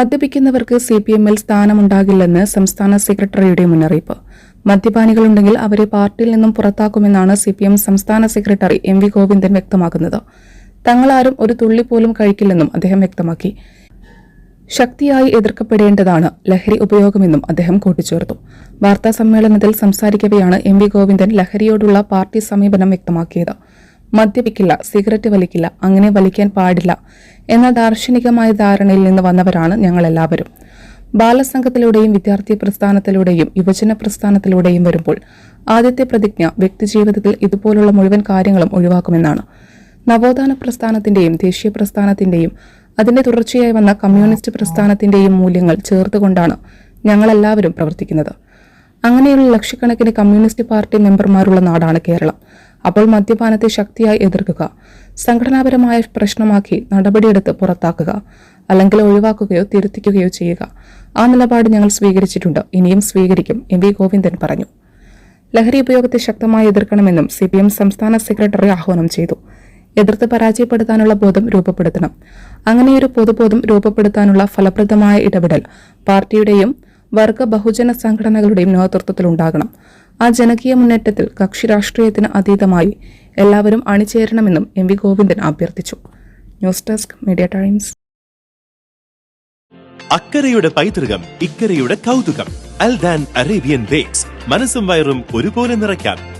മദ്യപിക്കുന്നവർക്ക് C P എമ്മിൽ സ്ഥാനമുണ്ടാകില്ലെന്ന് സംസ്ഥാന സെക്രട്ടറിയുടെ മുന്നറിയിപ്പ്. മദ്യപാനികളുണ്ടെങ്കിൽ അവരെ പാർട്ടിയിൽ നിന്നും പുറത്താക്കുമെന്നാണ് സി പി എം സംസ്ഥാന സെക്രട്ടറി എം വി ഗോവിന്ദൻ വ്യക്തമാക്കുന്നത്. തങ്ങളാരും ഒരു തുള്ളി പോലും കഴിക്കില്ലെന്നും അദ്ദേഹം വ്യക്തമാക്കി. ശക്തിയായി എതിർക്കപ്പെടേണ്ടതാണ് ലഹരി ഉപയോഗമെന്നും അദ്ദേഹം കൂട്ടിച്ചേർത്തു. വാർത്താ സമ്മേളനത്തിൽ സംസാരിക്കവെയാണ് എം വി ഗോവിന്ദൻ ലഹരിയോടുള്ള പാർട്ടി സമീപനം വ്യക്തമാക്കിയത്. മദ്യപിക്കില്ല സിഗരറ്റ് വലിക്കില്ല അങ്ങനെ വലിക്കാൻ പാടില്ല. എന്ന ദാർശനികമായ ധാരണയിൽ നിന്ന് വന്നവരാണ് ഞങ്ങളെല്ലാവരും. ബാലസംഘത്തിലൂടെയും വിദ്യാർത്ഥി പ്രസ്ഥാനത്തിലൂടെയും യുവജന പ്രസ്ഥാനത്തിലൂടെയും വരുമ്പോൾ ആദ്യത്തെ പ്രതിജ്ഞ വ്യക്തിജീവിതത്തിൽ ഇതുപോലുള്ള മുഴുവൻ കാര്യങ്ങളും ഒഴിവാക്കുമെന്നാണ്. നവോത്ഥാന പ്രസ്ഥാനത്തിന്റെയും ദേശീയ പ്രസ്ഥാനത്തിന്റെയും അതിന്റെ തുടർച്ചയായി വന്ന കമ്മ്യൂണിസ്റ്റ് പ്രസ്ഥാനത്തിന്റെയും മൂല്യങ്ങൾ ചേർത്തുകൊണ്ടാണ് ഞങ്ങളെല്ലാവരും പ്രവർത്തിക്കുന്നത്. അങ്ങനെയുള്ള ലക്ഷക്കണക്കിന് കമ്മ്യൂണിസ്റ്റ് പാർട്ടി മെമ്പർമാരുള്ള നാടാണ് കേരളം. അപ്പോൾ മദ്യപാനത്തെ ശക്തിയായി എതിർക്കുക സംഘടനാപരമായ പ്രശ്നമാക്കി നടപടിയെടുത്ത് പുറത്താക്കുക അല്ലെങ്കിൽ ഒഴിവാക്കുകയോ തിരുത്തിക്കുകയോ ചെയ്യുക. ആ നിലപാട് ഞങ്ങൾ സ്വീകരിച്ചിട്ടുണ്ട്. ഇനിയും സ്വീകരിക്കും എം വി ഗോവിന്ദൻ പറഞ്ഞു. ലഹരി ഉപയോഗത്തെ ശക്തമായി എതിർക്കണമെന്നും സി പി എം സംസ്ഥാന സെക്രട്ടറി ആഹ്വാനം ചെയ്തു. എതിർത്ത് പരാജയപ്പെടുത്താനുള്ള ബോധം രൂപപ്പെടുത്തണം. അങ്ങനെയൊരു പൊതുബോധം രൂപപ്പെടുത്താനുള്ള ഫലപ്രദമായ ഇടപെടൽ പാർട്ടിയുടെയും വർഗ ബഹുജന സംഘടനകളുടെയും നേതൃത്വത്തിലുണ്ടാകണം. ആ ജനകീയ മുന്നേറ്റത്തിൽ കക്ഷി രാഷ്ട്രീയത്തിന് അതീതമായി എല്ലാവരും അണിചേരണമെന്നും എം വി ഗോവിന്ദൻ അഭ്യർത്ഥിച്ചു. News desk media times. അക്കരയുടെ പൈതൃകം ഇക്കരയുടെ കൗതുകം. Aldan Arabian bakes. മനസ്സും വയറും ഒരുപോലെ നിറയ്ക്കാം.